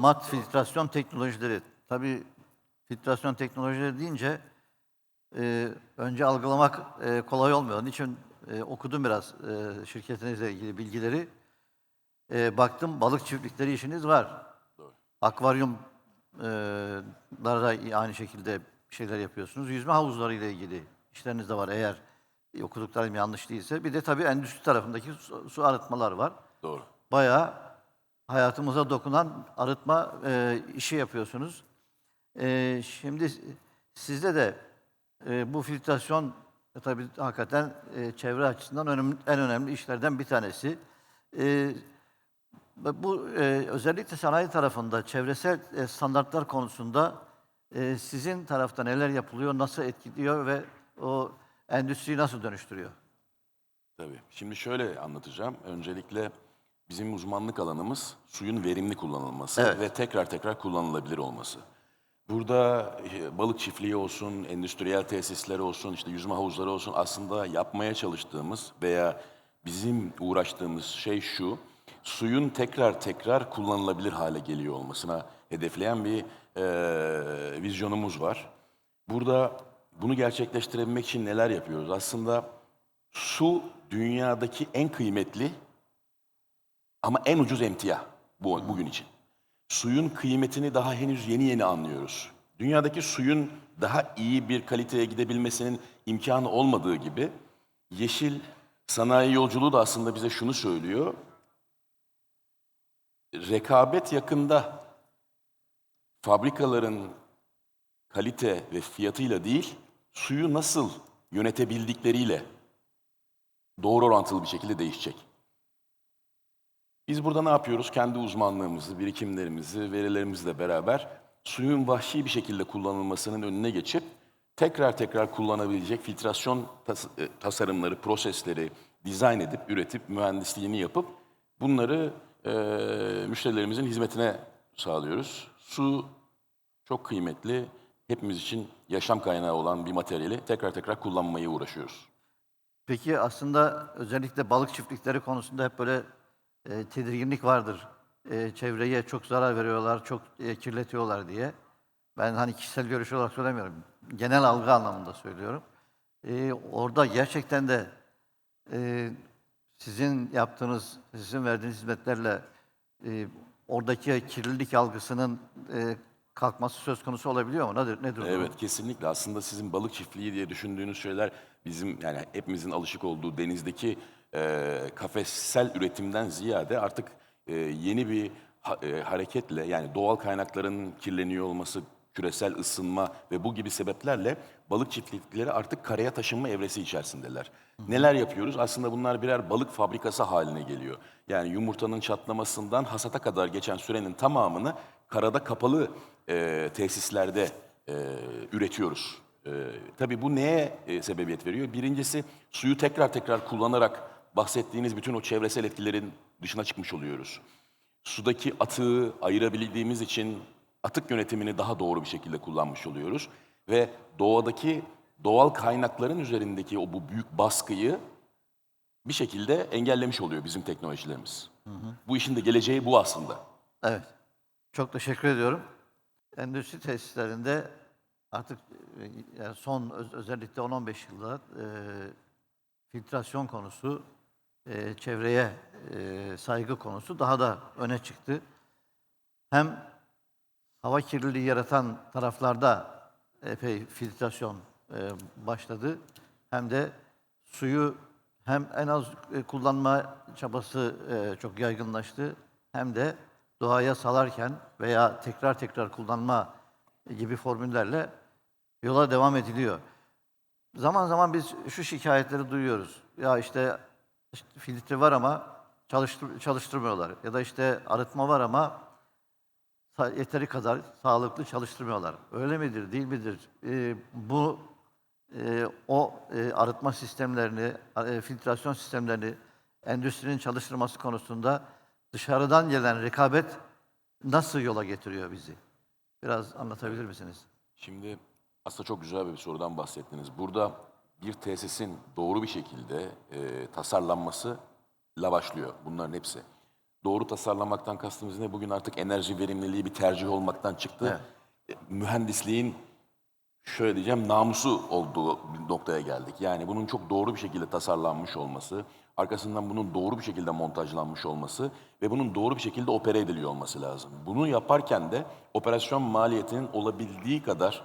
mat filtrasyon teknolojileri. Tabii filtrasyon teknolojileri deyince e, önce algılamak e, kolay olmuyor. Onun için e, okudum biraz e, şirketinizle ilgili bilgileri. E, baktım balık çiftlikleri işiniz var. Akvaryumlarda aynı şekilde şeyler yapıyorsunuz. Yüzme havuzları ile ilgili işleriniz de var eğer okuduklarım yanlış değilse. Bir de tabii endüstri tarafındaki su, su arıtmalar var. Doğru. Bayağı hayatımıza dokunan arıtma e, işi yapıyorsunuz. E, şimdi sizde de e, bu filtrasyon e, tabii hakikaten e, çevre açısından önem- en önemli işlerden bir tanesi. E, bu e, özellikle sanayi tarafında çevresel e, standartlar konusunda e, sizin tarafta neler yapılıyor, nasıl etkiliyor ve o endüstriyi nasıl dönüştürüyor? Tabii. Şimdi şöyle anlatacağım. Öncelikle bizim uzmanlık alanımız suyun verimli kullanılması Evet. ve tekrar tekrar kullanılabilir olması. Burada e, balık çiftliği olsun, endüstriyel tesisler olsun, işte yüzme havuzları olsun aslında yapmaya çalıştığımız veya bizim uğraştığımız şey şu, suyun tekrar tekrar kullanılabilir hale geliyor olmasına hedefleyen bir e, vizyonumuz var. Burada bunu gerçekleştirebilmek için neler yapıyoruz? Aslında su dünyadaki en kıymetli ama en ucuz emtia bu, bugün için. Suyun kıymetini daha henüz yeni yeni anlıyoruz. Dünyadaki suyun daha iyi bir kaliteye gidebilmesinin imkanı olmadığı gibi yeşil sanayi yolculuğu da aslında bize şunu söylüyor. Rekabet yakında fabrikaların kalite ve fiyatıyla değil, suyu nasıl yönetebildikleriyle doğru orantılı bir şekilde değişecek. Biz burada ne yapıyoruz? Kendi uzmanlığımızı, birikimlerimizi, verilerimizle beraber suyun vahşi bir şekilde kullanılmasının önüne geçip tekrar tekrar kullanabilecek filtrasyon tas- e, tasarımları, prosesleri dizayn edip, üretip, mühendisliğini yapıp bunları e, müşterilerimizin hizmetine sağlıyoruz. Su çok kıymetli, hepimiz için yaşam kaynağı olan bir materyali tekrar tekrar kullanmaya uğraşıyoruz. Peki aslında özellikle balık çiftlikleri konusunda hep böyle e, tedirginlik vardır. E, çevreye çok zarar veriyorlar, çok e, kirletiyorlar diye. Ben hani kişisel görüş olarak söylemiyorum. Genel algı anlamında söylüyorum. E, orada gerçekten de e, sizin yaptığınız, sizin verdiğiniz hizmetlerle e, oradaki kirlilik algısının e, kalkması söz konusu olabiliyor mu? Nedir? nedir? Evet kesinlikle aslında sizin balık çiftliği diye düşündüğünüz şeyler bizim yani hepimizin alışık olduğu denizdeki e, kafessel üretimden ziyade artık e, yeni bir ha- e, hareketle yani doğal kaynakların kirleniyor olması, küresel ısınma ve bu gibi sebeplerle balık çiftlikleri artık karaya taşınma evresi içerisindeler. Neler yapıyoruz? Aslında bunlar birer balık fabrikası haline geliyor. Yani yumurtanın çatlamasından hasata kadar geçen sürenin tamamını karada kapalı e, tesislerde e, üretiyoruz. E, tabii bu neye e, sebebiyet veriyor? Birincisi suyu tekrar tekrar kullanarak bahsettiğiniz bütün o çevresel etkilerin dışına çıkmış oluyoruz. Sudaki atığı ayırabildiğimiz için atık yönetimini daha doğru bir şekilde kullanmış oluyoruz. Ve doğadaki doğal kaynakların üzerindeki o bu büyük baskıyı bir şekilde engellemiş oluyor bizim teknolojilerimiz. Bu işin de geleceği bu aslında. Evet. Çok teşekkür ediyorum. Endüstri tesislerinde artık e, yani son öz- özellikle 10-15 yılda e, filtrasyon konusu, e, çevreye e, saygı konusu daha da öne çıktı. Hem hava kirliliği yaratan taraflarda epey filtrasyon e, başladı. Hem de suyu hem en az e, kullanma çabası e, çok yaygınlaştı. Hem de doğaya salarken veya tekrar tekrar kullanma gibi formüllerle yola devam ediliyor. Zaman zaman biz şu şikayetleri duyuyoruz. Ya işte, işte filtre var ama çalıştır, çalıştırmıyorlar. Ya da işte arıtma var ama yeteri kadar sağlıklı çalıştırmıyorlar. Öyle midir, değil midir? Ee, bu e, o e, arıtma sistemlerini, e, filtrasyon sistemlerini endüstrinin çalıştırması konusunda dışarıdan gelen rekabet nasıl yola getiriyor bizi? Biraz anlatabilir misiniz? Şimdi aslında çok güzel bir sorudan bahsettiniz. Burada bir tesisin doğru bir şekilde e, tasarlanması la başlıyor bunların hepsi. doğru tasarlamaktan kastımız ne? Bugün artık enerji verimliliği bir tercih olmaktan çıktı. E, Mühendisliğin şöyle diyeceğim namusu olduğu bir noktaya geldik. Yani bunun çok doğru bir şekilde tasarlanmış olması, arkasından bunun doğru bir şekilde montajlanmış olması ve bunun doğru bir şekilde opere ediliyor olması lazım. Bunu yaparken de operasyon maliyetinin olabildiği kadar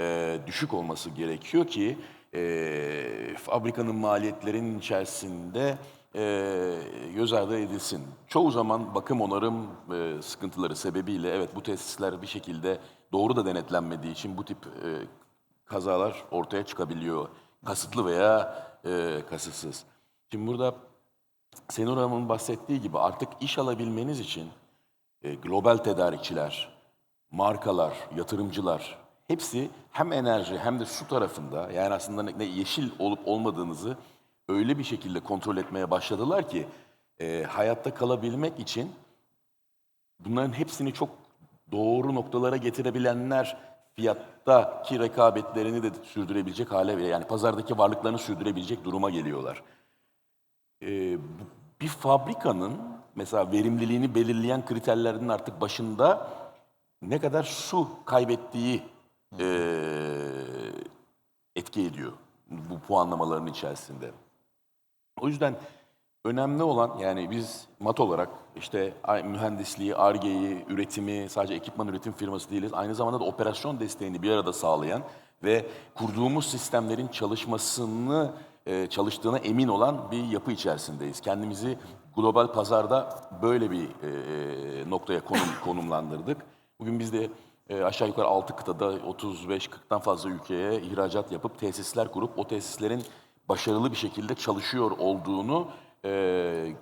e, düşük olması gerekiyor ki e, fabrikanın maliyetlerinin içerisinde e, göz ardı edilsin. Çoğu zaman bakım onarım e, sıkıntıları sebebiyle evet bu tesisler bir şekilde doğru da denetlenmediği için bu tip e, kazalar ortaya çıkabiliyor. Kasıtlı veya e, kasıtsız. Şimdi burada Senur Hanım'ın bahsettiği gibi artık iş alabilmeniz için e, global tedarikçiler, markalar, yatırımcılar hepsi hem enerji hem de su tarafında yani aslında ne, yeşil olup olmadığınızı öyle bir şekilde kontrol etmeye başladılar ki e, hayatta kalabilmek için bunların hepsini çok doğru noktalara getirebilenler fiyattaki rekabetlerini de sürdürebilecek hale yani pazardaki varlıklarını sürdürebilecek duruma geliyorlar. Ee, bir fabrikanın mesela verimliliğini belirleyen kriterlerinin artık başında ne kadar su kaybettiği ee, etki ediyor bu puanlamaların içerisinde. O yüzden önemli olan yani biz MAT olarak işte mühendisliği, ARGE'yi, üretimi, sadece ekipman üretim firması değiliz. Aynı zamanda da operasyon desteğini bir arada sağlayan ve kurduğumuz sistemlerin çalışmasını, e, çalıştığına emin olan bir yapı içerisindeyiz. Kendimizi global pazarda böyle bir e, noktaya konum, konumlandırdık. Bugün biz de e, aşağı yukarı 6 kıtada 35-40'tan fazla ülkeye ihracat yapıp tesisler kurup o tesislerin başarılı bir şekilde çalışıyor olduğunu e,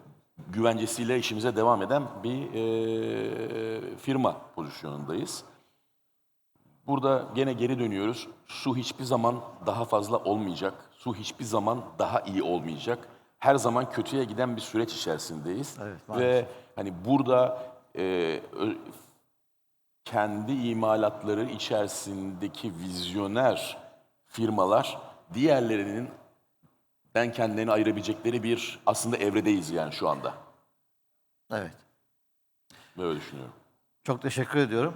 güvencesiyle işimize devam eden bir e, firma pozisyonundayız. Burada gene geri dönüyoruz. Su hiçbir zaman daha fazla olmayacak. Su hiçbir zaman daha iyi olmayacak. Her zaman kötüye giden bir süreç içerisindeyiz. Evet, Ve hani burada e, kendi imalatları içerisindeki vizyoner firmalar diğerlerinin ben kendilerini ayırabilecekleri bir aslında evredeyiz yani şu anda. Evet. Böyle düşünüyorum. Çok teşekkür ediyorum.